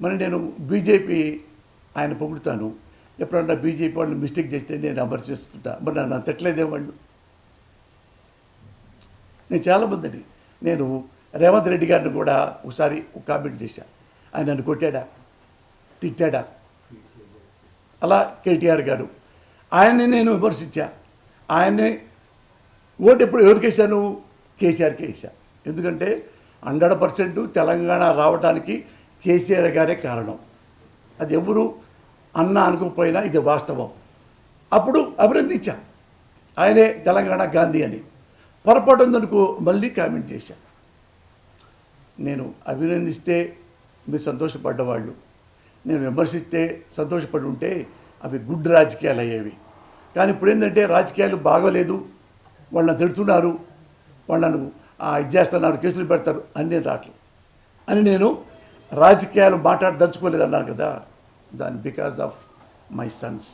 మరి నేను బీజేపీ ఆయన పొగుడుతాను. ఎప్పుడన్నా బీజేపీ వాళ్ళు మిస్టేక్ చేస్తే నేను అమర్ చేసుకుంటా మరి నన్ను తిట్టలేదే వాళ్ళు. నేను చాలామందిని నేను రేవంత్ రెడ్డి గారిని కూడా ఒకసారి ఒక కామెంట్ చేశాను ఆయన నన్ను కొట్టాడా? తిట్టాడా? అలా కేటీఆర్ గారు. ఆయన్ని నేను విమర్శించా. ఆయన్ని ఓటు ఎప్పుడు ఎవరికేసాను కేసీఆర్కే వేసా ఎందుకంటే హండ్రెడ్ పర్సెంట్ తెలంగాణ రావడానికి కేసీఆర్ గారే కారణం. అది ఎవరు అన్న అనుకోకపోయినా ఇది వాస్తవం. అప్పుడు అభినందించా. ఆయనే తెలంగాణ గాంధీ అని. పొరపాటు ఉందనుకో మళ్ళీ కామెంట్ చేశా. నేను అభినందిస్తే మీరు సంతోషపడ్డవాళ్ళు. నేను విమర్శిస్తే సంతోషపడి ఉంటే అవి గుడ్ రాజకీయాలు అయ్యేవి కానీ ఇప్పుడు ఏంటంటే రాజకీయాలు బాగోలేదు. వాళ్ళని తిడుతున్నారు. వాళ్ళను ఇది చేస్తున్నారు కేసులు పెడతారు అని నేను రావట్లేదు అని నేను రాజకీయాలు మాట్లాడదలుచుకోలేదు అన్నారు కదా దాని because of my sons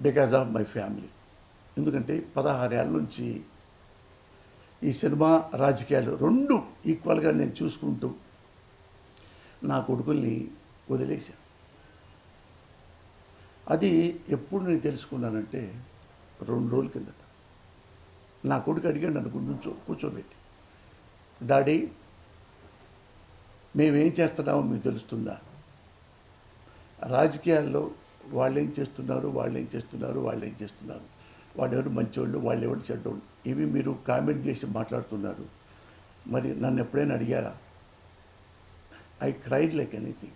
because of my family ఎందుకంటే పదహారేళ్ళ నుంచి ఈ సినిమా రాజకీయాలు రెండు ఈక్వల్గా నేను చూసుకుంటూ నా కొడుకుల్ని వదిలేశాను అది ఎప్పుడు నేను తెలుసుకున్నానంటే రెండు రోజుల కిందట. నా కొడుకు అడిగాడు నన్ను కూర్చో కూర్చోబెట్టి. డాడీ మేమేం చేస్తున్నామో మీకు తెలుస్తుందా? రాజకీయాల్లో వాళ్ళు ఏం చేస్తున్నారు వాళ్ళు ఏం చేస్తున్నారు వాళ్ళు ఏం చేస్తున్నారు? వాళ్ళు ఎవరు మంచివాళ్ళు వాళ్ళు ఎవరు చెడ్డోళ్ళు? ఇవి మీరు కామెంట్ చేసి మాట్లాడుతున్నారు. మరి నన్ను ఎప్పుడైనా అడిగారా? I cried like anything.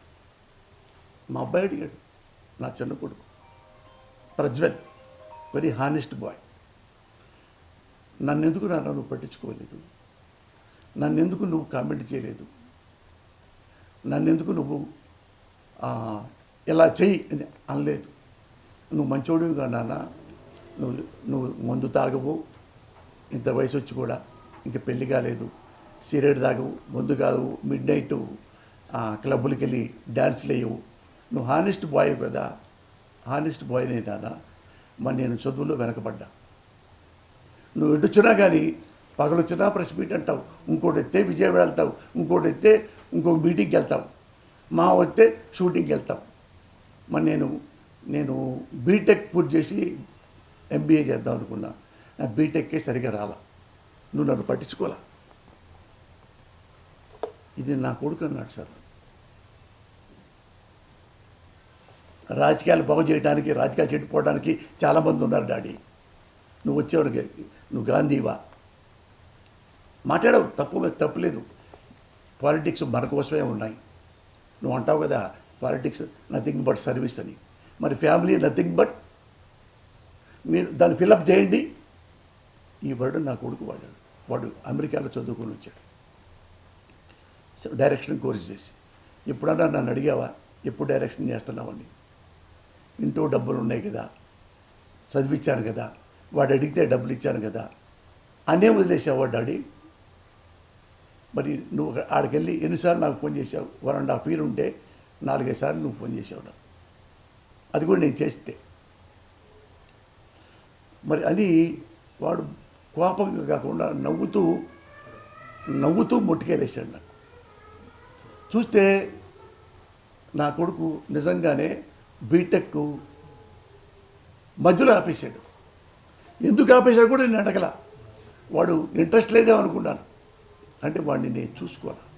మా అబ్బాయి అడిగాడు నా చిన్న కొడుకు. Prajwal very honest boy. నన్ను ఎందుకు నువ్వు పట్టించుకోలేదు? నన్ను ఎందుకు నువ్వు కామెంట్ చేయలేదు? నన్ను ఎందుకు నువ్వు ఇలా చెయ్యి అని అనలేదు. నువ్వు మంచోడివిగా నాన్న. నువ్వు నువ్వు మందు తాగవు. ఇంత వయసు వచ్చి కూడా ఇంక పెళ్ళి కాలేదు. సిగరెట్ తాగవు మందు కాదు మిడ్ నైట్ క్లబ్బులకి వెళ్ళి డ్యాన్స్లు వేయవు. నువ్వు హానెస్ట్ బాయ్ కదా. హానెస్ట్ బాయ్నే నాన్న. మరి నేను చదువులో వెనకబడ్డా. నువ్వు ఎటొచ్చినా కానీ పగలొచ్చినా ప్రెస్ మీట్ అంటావు ఇంకోటి ఎత్తే విజయవాడ వెళ్తావు. ఇంకోటి ఎత్తే ఇంకొక మీటింగ్కి వెళ్తాం. మా వస్తే షూటింగ్కి వెళ్తాం. మరి నేను నేను బీటెక్ పూర్తి చేసి ఎంబీఏ చేద్దాం అనుకున్నా. నా బీటెక్కే సరిగా రాలా. నువ్వు నన్ను పట్టించుకోలే. ఇది నా కొడుకు అన్నాడు సార్. రాజకీయాలు బాగు చేయడానికి రాజకీయాలు చెడిపోవడానికి చాలామంది ఉన్నారు డాడీ. నువ్వు వచ్చేవాడికి నువ్వు గాంధీవా? మాట్లాడవు తప్పు తప్పులేదు పాలిటిక్స్ మన కోసమే ఉన్నాయి. నువ్వు అంటావు కదా పాలిటిక్స్ నథింగ్ బట్ సర్వీస్ అని. మరి ఫ్యామిలీ నథింగ్ బట్ మీరు దాన్ని ఫిలప్ చేయండి. ఈ వర్డ్ నా కొడుకు వాడాడు వాడు అమెరికాలో చదువుకొని వచ్చాడు. డైరెక్షన్ కోర్స్ చేసి. ఎప్పుడన్నా నన్ను అడిగావా ఎప్పుడు డైరెక్షన్ చేస్తున్నావని ఇంట్లో డబ్బులు ఉన్నాయి కదా చదివించాను కదా వాడు అడిగితే డబ్బులు ఇచ్చాను కదా అనే వదిలేసావా డాడీ? మరి నువ్వు ఆడికెళ్ళి ఎన్నిసార్లు నాకు ఫోన్ చేసావు వన్ అండ్ హాఫ్ ఇయర్ ఉంటే నాలుగైదు సార్లు నువ్వు ఫోన్ చేసావు నాకు అది కూడా నేను చేస్తే. మరి అని వాడు కోపంగా కాకుండా నవ్వుతూ నవ్వుతూ ముట్టుకెళ్ళేసాడు నాకు. చూస్తే నా కొడుకు నిజంగానే బీటెక్ మధ్యలో ఆపేశాడు. ఎందుకు ఆపేశాడు కూడా నేను అడగల. వాడు ఇంట్రెస్ట్ లేదేమనుకున్నాను. అంటే వాడిని నేను చూసుకోను.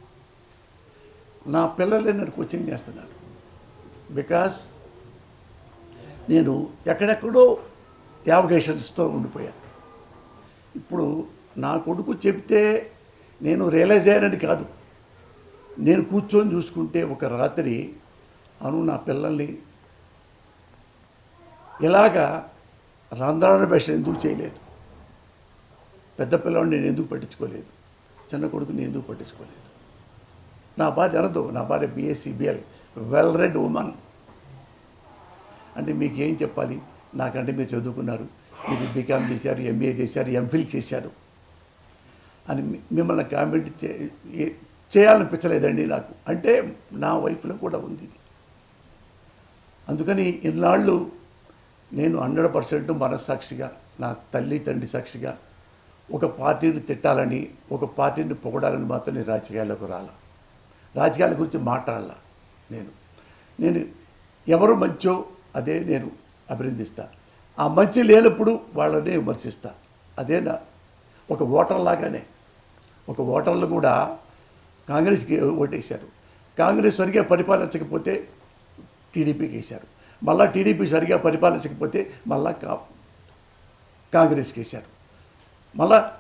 నా పిల్లలే నన్ను కోచింగ్ చేస్తున్నారు. బికాస్ నేను ఎక్కడెక్కడో యావగేషన్స్తో ఉండిపోయాను. ఇప్పుడు నా కొడుకు చెప్తే నేను రియలైజ్ అయ్యానని కాదు. నేను కూర్చొని చూసుకుంటే ఒక రాత్రి అను నా పిల్లల్ని ఇలాగా రంధ్రాన భాష ఎందుకు చేయలేదు? పెద్ద పిల్లవాడిని నేను ఎందుకు పట్టించుకోలేదు? చిన్న కొడుకుని ఎందుకు పట్టించుకోలేదు? నా భార్య అనదు నా భార్య BSc BL well read women అంటే మీకు ఏం చెప్పాలి? నాకంటే మీరు చదువుకున్నారు మీరు బీకామ్ చేశారు ఎంబీఏ చేశారు ఎంఫిల్ చేశారు. అని మిమ్మల్ని కామెంట్ చే చేయాలనిపించలేదండి నాకు. అంటే నా వైపులో కూడా ఉంది. అందుకని ఇన్నాళ్ళు నేను హండ్రెడ్ పర్సెంట్ మనస్సాక్షిగా నా తల్లి తండ్రి సాక్షిగా ఒక పార్టీని తిట్టాలని ఒక పార్టీని పొగడాలని మాత్రం నేను రాజకీయాల్లోకి రాల. రాజకీయాల గురించి మాట్లాడాల నేను. నేను ఎవరు మంచో అదే నేను అభినందిస్తా. ఆ మంచి లేనప్పుడు వాళ్ళనే విమర్శిస్తా. అదే నా ఒక ఓటర్ లాగానే. ఒక ఓటర్లు కూడా కాంగ్రెస్కి ఓటేశారు. కాంగ్రెస్ సరిగా పరిపాలించకపోతే టీడీపీకి వేశారు. మళ్ళా టీడీపీ సరిగా పరిపాలించకపోతే మళ్ళా కాంగ్రెస్కి వేశారు. మళ్ళా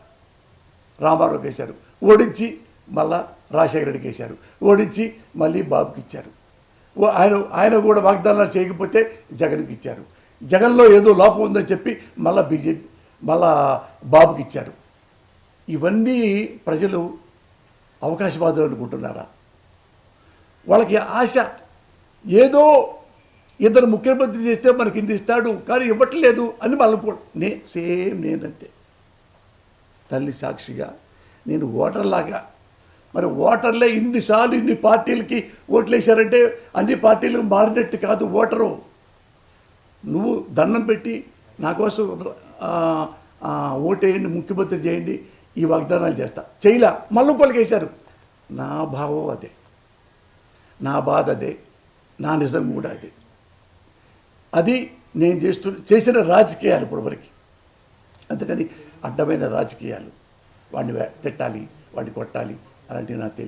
రామారావుకి వేశారు ఓడించి మళ్ళా రాజశేఖర రెడ్డికి వేశారు ఓడించి మళ్ళీ బాబుకి ఇచ్చారు. ఓ- ఆయన ఆయన కూడా వాగ్దానాలు చేయకపోతే జగన్కి ఇచ్చారు. జగన్లో ఏదో లోపం ఉందని చెప్పి మళ్ళా బీజేపీ మళ్ళా బాబుకి ఇచ్చారు. ఇవన్నీ ప్రజలు అవకాశవాదులు అనుకుంటున్నారా? వాళ్ళకి ఆశ ఏదో ఇద్దరు ముఖ్యమంత్రి చేస్తే మనకి ఇంత ఇస్తాడు కానీ ఇవ్వట్లేదు అని మళ్ళీ నేను నే సేమ్ నేనంతే. తల్లి సాక్షిగా. నేను ఓటర్లాగా. మరి ఓటర్లే ఇన్నిసార్లు ఇన్ని పార్టీలకి ఓట్లేశారంటే అన్ని పార్టీలు మారినట్టు కాదు ఓటరు. నువ్వు దండం పెట్టి నా కోసం ఓటేయండి ముఖ్యమంత్రి చేయండి ఈ వాగ్దానాలు చేస్తా. చేయలా. మళ్ళీ పలికేశారు నా భావం అదే. నా బాధ అదే. నా నిజం కూడా అదే. అది నేను చేస్తు చేసిన రాజకీయాలు ఇప్పటివరకు. అందుకని అడ్డమైన రాజకీయాలు. వాడిని తిట్టాలి వాడిని కొట్టాలి అలాంటివి నాకు తెలియదు